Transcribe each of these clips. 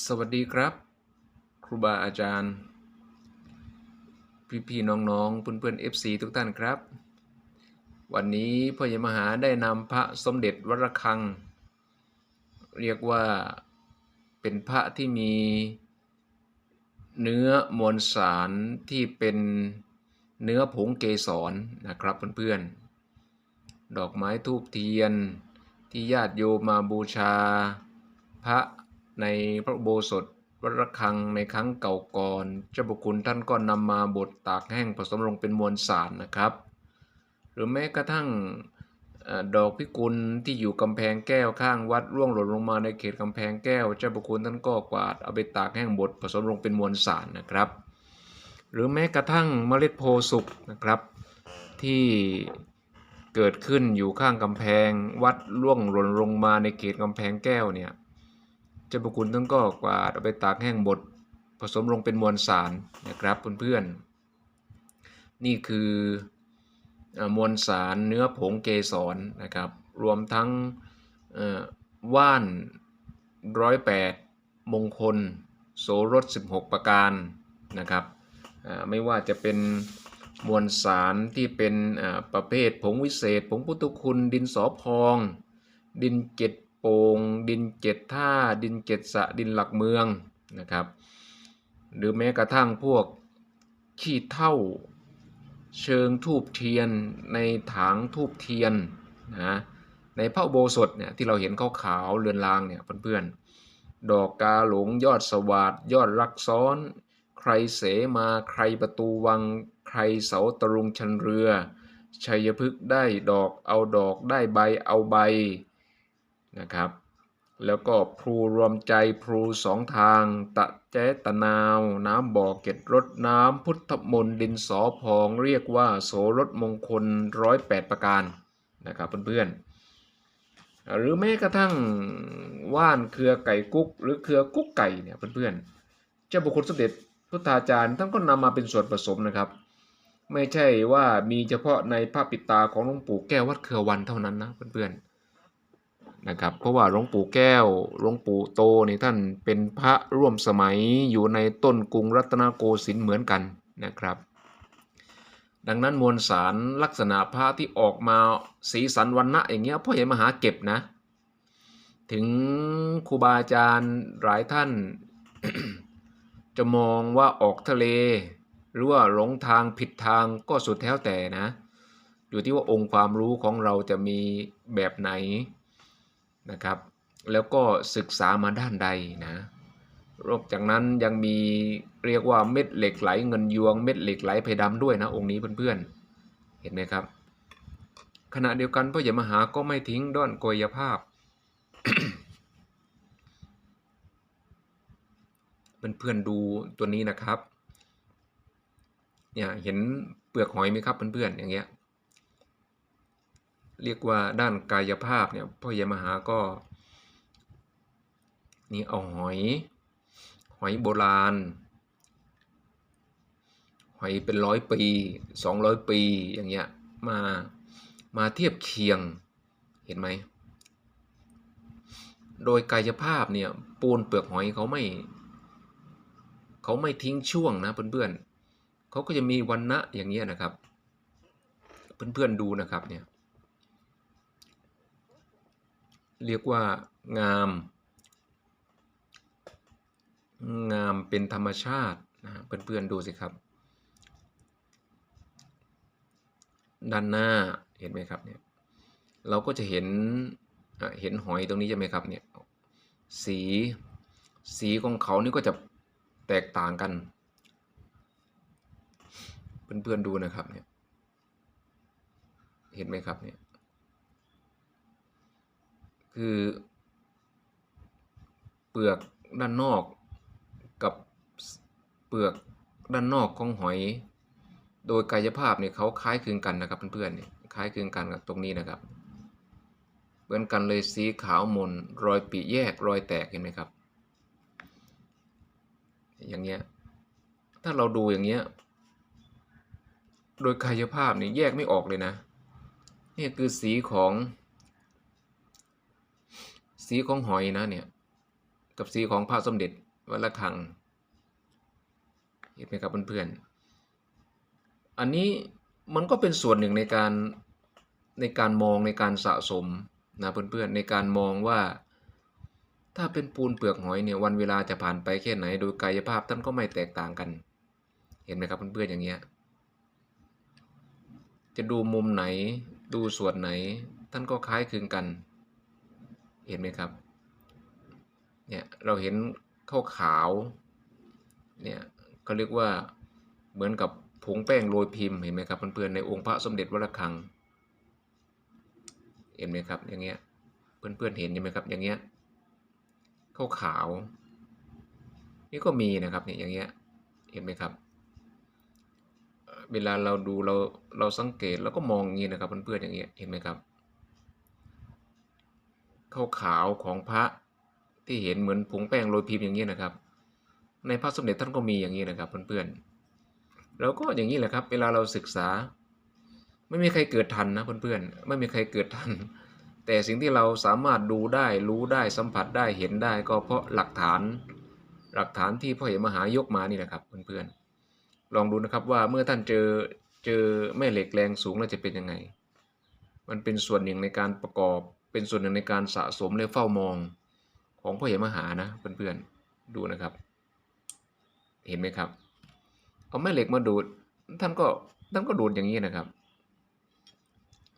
สวัสดีครับ ครูบาอาจารย์ พี่ๆน้องๆเพื่อนๆ FC ทุกท่านครับ วันนี้พ่อใหญ่มหาได้นำพระสมเด็จวรคัง เรียกว่าเป็นพระที่มีเนื้อมวลสารที่เป็นเนื้อผงเกสรนะครับเพื่อนๆ ดอกไม้ทูบเทียนที่ญาติโยมมาบูชา พระ ในพระโบสถวัดระฆังในครั้งเก่าก่อน เจ้าบุคุณท่านก็นำมาบดตากแห้งผสมลงเป็นมวลสารนะครับ หรือแม้กระทั่งดอกพิกุลที่อยู่กำแพงแก้วข้างวัดร่วงหล่นลงมาในเขตกำแพงแก้ว เจ้าบุคุณท่านก็กวาดเอาไปตากแห้งบดผสมลงเป็นมวลสารนะครับ หรือแม้กระทั่งเมล็ดโพสุกนะครับ ที่เกิดขึ้นอยู่ข้างกำแพงวัดร่วงหล่นลงมาในเขตกำแพงแก้วเนี่ย เจ้าพระคุณท่านก็กวาดเอาไปตากแห้งบดผสมลงเป็นมวลสารนะครับเพื่อนๆ นี่คืออมวลสารเนื้อผงเกสรนะครับ รวมทั้งว่านร้อยแปดมงคล โสรส 16 ประการนะครับไม่ว่าจะเป็นมวลสารที่เป็นประเภทผงวิเศษ ผงพุทธคุณ ดินสอพอง ดินเจ็ด โป่งดินเจ็ดท่าดินเจ็ดสะดินหลักเมืองนะครับ หรือแม้กระทั่งพวกขี้เท่าเชิงทูบเทียนในถังทูบเทียนนะในพระโบสถเนี่ยที่เราเห็นขาวๆเรือนรางเนี่ยเพื่อนๆดอกกาหลงยอดสวาดยอดรักซ้อน ใครเสมาใครประตูวัง ใครเสาตรุงชันเรือชัยพฤกษ์ได้ดอกเอาดอกได้ใบเอาใบ นะครับ แล้วก็พลูรวมใจพลูสองทาง ตะแจ๊ตะนาว น้ำบ่อเก็ดรดน้ำพุทธมนต์ดินสอพองเรียกว่าโสรถมงคลร้อยแปดประการนะครับเพื่อนๆ หรือแม้กระทั่งว่านเครือไก่กุ๊ก หรือเครือกุ๊กไก่เนี่ยเพื่อนๆ เจ้าบุคคลสมเด็จพุทธาจารย์ท่านก็นำมาเป็นส่วนผสมนะครับไม่ใช่ว่ามีเฉพาะในพระปิดตาของหลวงปู่แก้ววัดเครือวันเท่านั้นนะเพื่อนๆ นะครับ เพราะว่าหลวงปู่แก้วหลวงปู่โตนี่ท่านเป็นพระร่วมสมัยอยู่ในต้นกรุงรัตนโกสินทร์เหมือนกันนะครับ ดังนั้นมวลสารลักษณะพระที่ออกมาสีสันวันณะอย่างเงี้ยพ่อใหญ่มหาเก็บนะ ถึงครูบาอาจารย์หลายท่าน จะมองว่าออกทะเล หรือว่าหลงทางผิดทางก็สุดแท้แต่นะ อยู่ที่ว่าองค์ความรู้ของเราจะมีแบบไหน นะครับ แล้วก็ศึกษามาด้านใดนะนอกจากนั้นยังมีเรียกว่าเม็ดเหล็กไหลเงินยวงเม็ดเหล็กไหลเพดำด้วยนะองค์นี้เพื่อนๆ เห็นไหมครับ ขณะเดียวกันพ่อใหญ่มหาก็ไม่ทิ้งด้านกายภาพเพื่อนๆดูตัวนี้นะครับ เนี่ยเห็นเปลือกหอยไหมครับเพื่อนๆอย่างเงี้ย เรียกว่าด้านกายภาพเนี่ยพ่อใหญ่มหาก็ นี่เอาหอยหอยโบราณ หอยเป็นร้อยปีสองร้อยปีอย่างเงี้ยมามาเทียบเคียงเห็นไหม โดยกายภาพเนี่ยปูนเปลือกหอยเขาไม่เขาไม่ทิ้งช่วงนะเพื่อนๆเขาก็จะมีวันณะอย่างเงี้ยนะครับ เพื่อนๆดูนะครับเนี่ย เรียกว่างาม งามเป็นธรรมชาตินะเพื่อนๆดูสิครับ ด้านหน้าเห็นไหมครับเนี่ยเราก็จะเห็นเห็นหอยตรงนี้ใช่ไหมครับเนี่ยสีสีของเขานี่ก็จะแตกต่างกัน เพื่อนๆดูนะครับเนี่ยเห็นไหมครับเนี่ย คือ เปลือกด้านนอกกับเปลือกด้านนอกของหอย โดยกายภาพเนี่ยเขาคล้ายคลึงกันนะครับเพื่อนๆเนี่ยคล้ายคลึงกันกับตรงนี้นะครับ เหมือนกันเลยสีขาวมนรอยปีแยกรอยแตกเห็นไหมครับ อย่างเงี้ยถ้าเราดูอย่างเงี้ยโดยกายภาพเนี่ยแยกไม่ออกเลยนะ นี่คือสีของ สีของหอยนะเนี่ย กับสีของพระสมเด็จวัดระฆังเห็นไหมครับเพื่อนๆ อันนี้มันก็เป็นส่วนหนึ่งในการในการมองในการสะสมนะเพื่อนๆในการมองว่า ถ้าเป็นปูนเปลือกหอยเนี่ยวันเวลาจะผ่านไปแค่ไหน โดยกายภาพท่านก็ไม่แตกต่างกัน เห็นไหมครับเพื่อนๆอย่างเงี้ยจะดูมุมไหนดูส่วนไหนท่านก็คล้ายคลึงกัน เห็นไหมครับ เนี่ยเราเห็นข้าวขาวเนี่ยเขาเรียกว่าเหมือนกับผงแป้งโรยพิมพ์เห็นไหมครับเพื่อนๆในองค์พระสมเด็จวัดระัง เห็นไหมครับอย่างเงี้ยเพื่อนๆเห็นใช่ไหมครับอย่างเงี้ยข้าวขาว นี่ก็มีนะครับเนี่ยอย่างเงี้ยเห็นไหมครับเอ่อเวลาเราดูเราเราสังเกตแล้วก็มองอย่างนี้นะครับเพื่อนๆอย่างเงี้ยเห็นไหมครับ ข้าวขาวของพระที่เห็นเหมือนผงแป้งโรยพิมพ์อย่างนี้นะครับ ในพระสมเด็จท่านก็มีอย่างนี้นะครับเพื่อนๆแล้วก็อย่างนี้แหละครับ เวลาเราศึกษา ไม่มีใครเกิดทันนะเพื่อนๆไม่มีใครเกิดทัน แต่สิ่งที่เราสามารถดูได้รู้ได้สัมผัสได้เห็นได้ ก็เพราะหลักฐาน หลักฐานที่พ่อเหมหายกมานี่แหละครับเพื่อนๆลองดูนะครับว่าเมื่อท่านเจอเจอแม่เหล็กแรงสูงแล้วจะเป็นยังไง มันเป็นส่วนหนึ่งในการประกอบ เป็นส่วนหนึ่งในการสะสมและเฝ้ามองของพ่อเหมหานะเพื่อนๆดูนะครับ เห็นไหมครับ เอาแม่เหล็กมาดูดท่านก็ท่านก็ดูดอย่างนี้นะครับ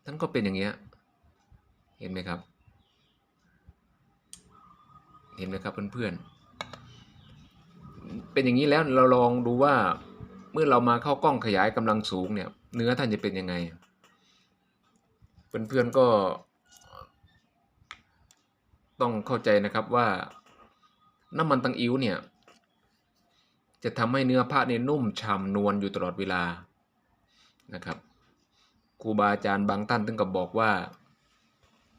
ท่านก็เป็นอย่างเงี้ยเห็นไหมครับ เห็นไหมครับเพื่อนๆเป็นอย่างนี้แล้วเราลองดูว่าเมื่อเรามาเข้ากล้องขยายกำลังสูงเนี่ย เนื้อท่านจะเป็นยังไงเพื่อนๆก็ ต้องเข้าใจนะครับว่าน้ำมันตังอิ้วเนี่ย จะทำให้เนื้อผ้าเนี่ยนุ่มฉ่ำนวลอยู่ตลอดเวลานะครับครูบาอาจารย์บางท่านถึงกับบอกว่า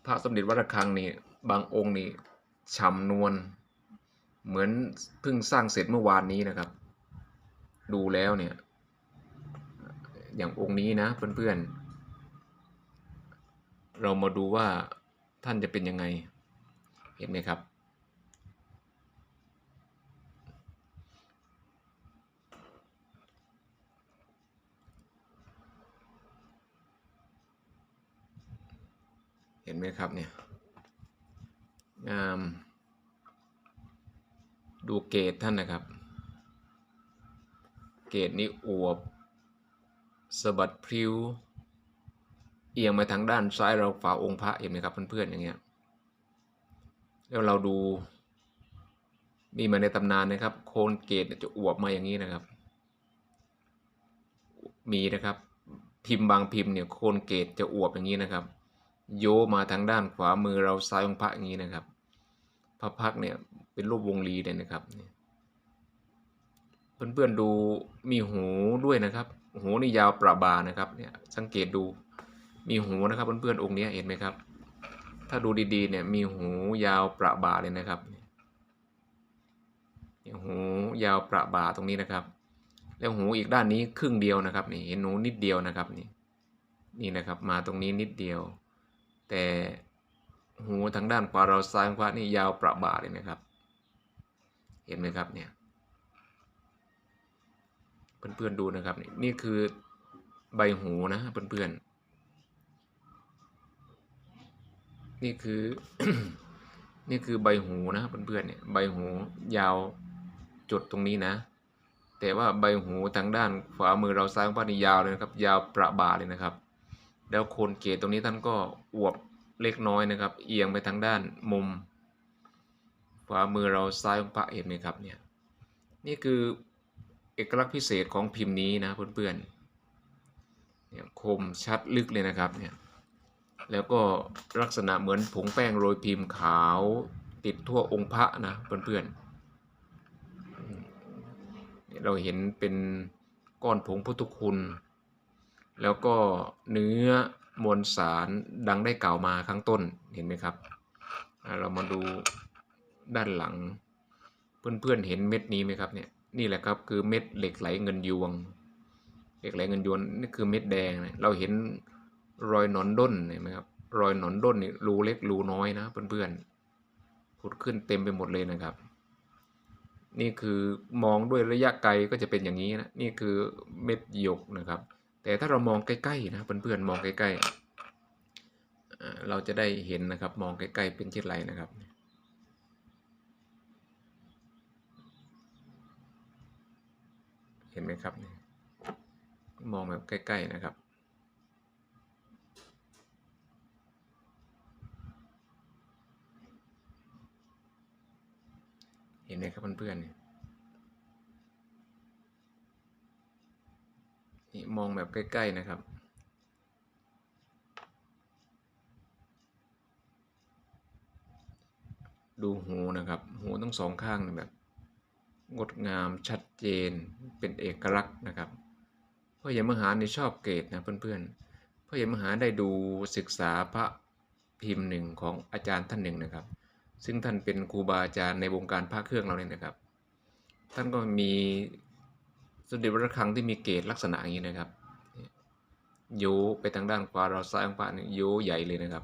พระสมเด็จวัดระฆังนี่บางองค์นี่ฉ่ำนวลเหมือนเพิ่งสร้างเสร็จเมื่อวานนี้นะครับ ดูแล้วเนี่ย อย่างองค์นี้นะเพื่อนๆ เรามาดูว่าท่านจะเป็นยังไง เห็นไหมครับ เห็นไหมครับเนี่ยงามดูเกตท่านนะครับ เกตนี้อวบสะบัดพริ้ว เอียงมาทางด้านซ้ายเราฝ่าองค์พระเห็นไหมครับเพื่อนๆอย่างเงี้ย แล้วเราดูมีมาในตำนานนะครับ โคนเกตจะอวบมาอย่างนี้นะครับ มีนะครับ พิมพ์บางพิมพ์เนี่ยโคนเกตจะอวบอย่างนี้นะครับ โยมาทางด้านขวามือเราซ้ายองค์พระอย่างนี้นะครับ พระพักเนี่ยเป็นรูปวงรีเลยนะครับเนี่ยเพื่อนๆดูมีหูด้วยนะครับหูนี่ยาวประบานะครับเนี่ยสังเกตดูมีหูนะครับเพื่อนๆองค์นี้เห็นไหมครับ ถ้าดูดีๆเนี่ยมีหูยาวประบาเลยนะครับนี่หูยาวประบาตรงนี้นะครับ แล้วหูอีกด้านนี้ครึ่งเดียวนะครับนี่เห็นหูนิดเดียวนะครับนี่นี่นะครับมาตรงนี้นิดเดียว แต่หูทางด้านขวาเราซ้ายขวานี่ยาวประบาเลยนะครับ เห็นไหมครับเนี่ยเพื่อนๆดูนะครับนี่นี่คือใบหูนะเพื่อนๆ นี่คือ นี่คือใบหูนะเพื่อนๆเนี่ยใบหูยาวจุดตรงนี้นะ แต่ว่าใบหูทางด้านขวามือเราซ้ายขวานี่ยาวเลยนะครับ ยาวประบาเลยนะครับ แล้วโคนเกตตรงนี้ท่านก็อวบเล็กน้อยนะครับ เอียงไปทางด้านมุมขวามือเราซ้ายของพระเห็นไหมครับเนี่ยนี่คือเอกลักษณ์พิเศษของพิมพ์นี้นะเพื่อนๆเนี่ยคมชัดลึกเลยนะครับเนี่ย แล้วก็ลักษณะเหมือนผงแป้งโรยพิมพ์ขาวติดทั่วองค์พระนะเพื่อนๆอืมเราเห็นเป็นก้อนผงพุทธคุณ แล้วก็เนื้อมวลสารดังได้กล่าวมาข้างต้นเห็นไหมครับ เรามาดูด้านหลัง เพื่อนๆเห็นเม็ดนี้ไหมครับเนี่ยนี่แหละครับคือเม็ดเหล็กไหลเงินยวง เหล็กไหลเงินยวงนี่คือเม็ดแดงเราเห็น รอยหนอนด้นเห็นไหมครับรอยหนอนด้นนี่รูเล็กรูน้อยนะเพื่อนๆผุดขึ้นเต็มไปหมดเลยนะครับ นี่คือมองด้วยระยะไกลก็จะเป็นอย่างนี้นะนี่คือเม็ดหยกนะครับ แต่ถ้าเรามองใกล้ๆนะเพื่อนๆมองใกล้ๆเราจะได้เห็นนะครับมองใกล้ๆเป็นเช่นไรนะครับเห็นไหมครับ มองแบบใกล้ ๆ นะครับ เห็นไหมครับเพื่อนๆนี่มองแบบใกล้ ๆ นะครับดูหูนะครับ หูทั้งสองข้างแบบ งดงามชัดเจนเป็นเอกลักษณ์นะครับพ่อใหญ่มหานี่ชอบเกรดนะเพื่อนๆพ่อใหญ่มหาได้ดูศึกษาพระพิมพ์หนึ่งของอาจารย์ท่านหนึ่งนะครับ ซึ่งท่านเป็นครูบาอาจารย์ในวงการพระเครื่องเราเนี่ยนะครับ ท่านก็มีสมเด็จพระคลังที่มีเกรดลักษณะอย่างนี้นะครับโยไปทางด้านขวาเราซ้ายของพระนี่โยใหญ่เลยนะครับ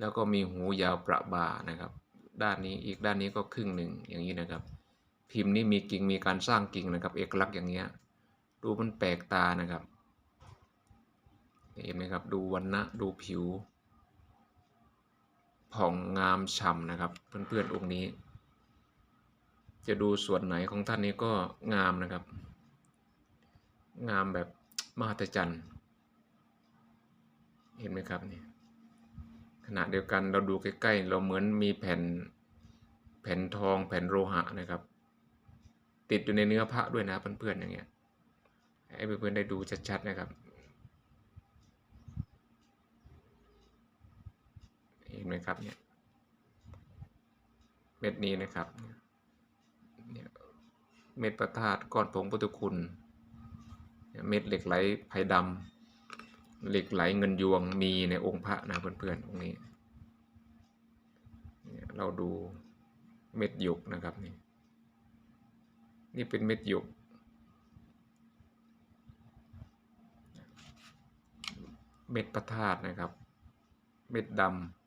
แล้วก็มีหูยาวประบานะครับ ด้านนี้อีกด้านนี้ก็ครึ่งหนึ่งอย่างนี้นะครับ พิมพ์นี้มีกิ่งมีการสร้างกิ่งนะครับ เอกลักษณ์อย่างเงี้ยดูมันแปลกตานะครับ เห็นไหมครับ ดูวันนะดูผิว ผ่องงามฉ่ำนะครับ เพื่อนๆองค์นี้ จะดูส่วนไหนของท่านนี้ก็งามนะครับ งามแบบมหัศจรรย์เห็นไหมครับนี่ขณะเดียวกันเราดูใกล้ๆ เราเหมือนมีแผ่นแผ่นทองแผ่นโลหะนะครับ ติดอยู่ในเนื้อพระด้วยนะเพื่อนๆอย่างเงี้ยให้เพื่อนๆได้ดูชัดๆนะครับ เห็นไหมครับเนี่ยเม็ดนี้นะครับเนี่ยเม็ดประธาตก้อนผงพุทธคุณเม็ดเหล็กไหลไผ่ดำเหล็กไหลเงินยวงมีในองค์พระนะเพื่อนๆองนี้เนี่ยเราดูเม็ดหยกนะครับนี่นี่เป็นเม็ดหยกเม็ดประธาตนะครับ เม็ดดำ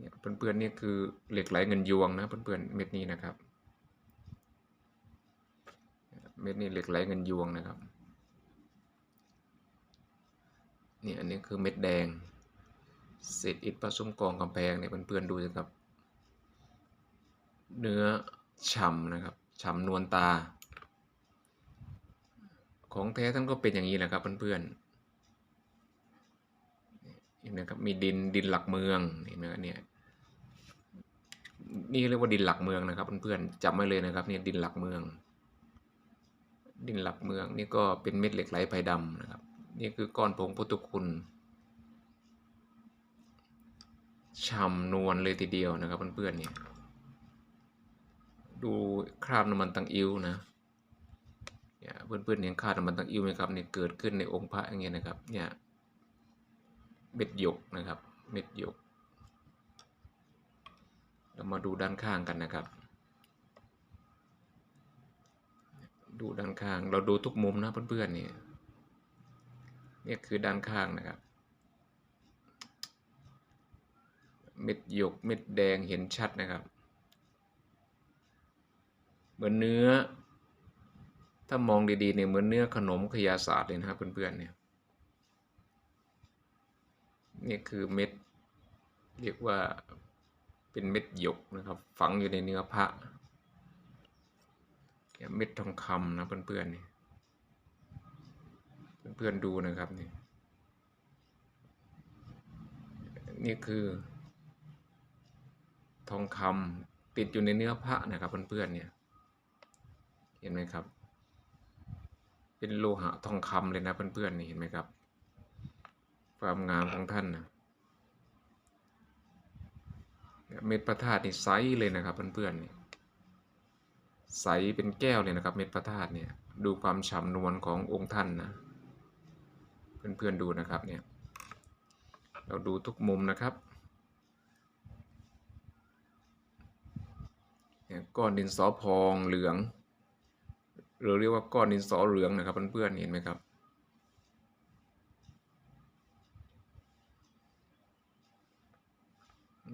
เนี่ยเพื่อนๆนี่คือเหล็กไหลเงินยวงนะเพื่อนๆเม็ดนี้นะครับ เม็ดนี้เหล็กไหลเงินยวงนะครับเนี่ยอันนี้คือเม็ดแดงเศษอิฐผสมกองกำแพงเนี่ยเพื่อนๆดูสิครับ เนื้อฉ่ำนะครับฉ่ำนวลตา ของแท้ท่านก็เป็นอย่างนี้แหละครับเพื่อนๆเห็นไหมครับมีดินดินหลักเมืองเห็นไหมเนี่ย นี่เรียกว่าดินหลักเมืองนะครับเพื่อนๆจำไว้เลยนะครับเนี่ยดินหลักเมือง ดินหลักเมืองนี่ก็เป็นเม็ดเหล็กไหลไผ่ดำนะครับ นี่คือก้อนผงพุทธคุณฉ่ำนวลเลยทีเดียวนะครับเพื่อนๆเนี่ยดูคราบน้ำมันตังอิ้วนะเนี่ยเพื่อนๆเห็นคราบน้ำมันตังอิ้วไหมครับเนี่ยเกิดขึ้นในองค์พระอย่างเงี้ยนะครับเนี่ยเม็ดหยกนะครับ เม็ดหยก เรามาดูด้านข้างกันนะครับ ดูด้านข้าง เราดูทุกมุมนะเพื่อนๆเนี่ยนี่คือด้านข้างนะครับ เม็ดหยกเม็ดแดงเห็นชัดนะครับ เหมือนเนื้อ ถ้ามองดีๆเนี่ยเหมือนเนื้อขนมขยาศาสตร์เลยนะครับเพื่อนๆเนี่ยนี่คือเม็ด เรียกว่า เป็นเม็ดหยกนะครับ ฝังอยู่ในเนื้อพระเม็ดทองคำนะเพื่อนๆนี่เพื่อนๆดูนะครับนี่นี่คือทองคำติดอยู่ในเนื้อพระนะครับเพื่อนๆเนี่ย เห็นไหมครับ เป็นโลหะทองคำเลยนะเพื่อนๆนี่เห็นไหมครับ ความงามของท่านนะ เม็ดพระธาตุนี่ใสเลยนะครับเพื่อนๆนี่ใสเป็นแก้วเลยนะครับ เม็ดพระธาตุเนี่ยดูความฉ่ำนวลขององค์ท่านนะเพื่อนๆดูนะครับเนี่ยเราดูทุกมุมนะครับก้อนดินสอพองเหลืองหรือเรียกว่าก้อนดินสอเหลืองนะครับเพื่อนๆเห็นไหมครับ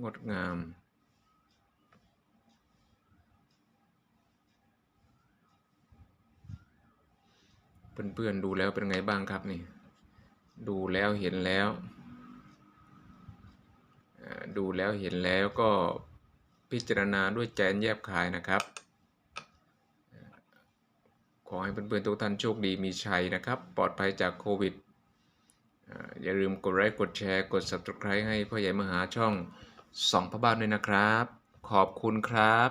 งดงาม เพื่อนๆดูแล้วเป็นไงบ้างครับนี่ ดูแล้วเห็นแล้ว ดูแล้วเห็นแล้วก็พิจารณาด้วยใจแยบคายนะครับ ขอให้เพื่อนๆทุกท่านโชคดีมีชัยนะครับ ปลอดภัยจากโควิดอย่าลืมกดไลค์กดแชร์ กด subscribe ให้พ่อใหญ่มหาช่อง สองพระบาทด้วยนะครับ ขอบคุณครับ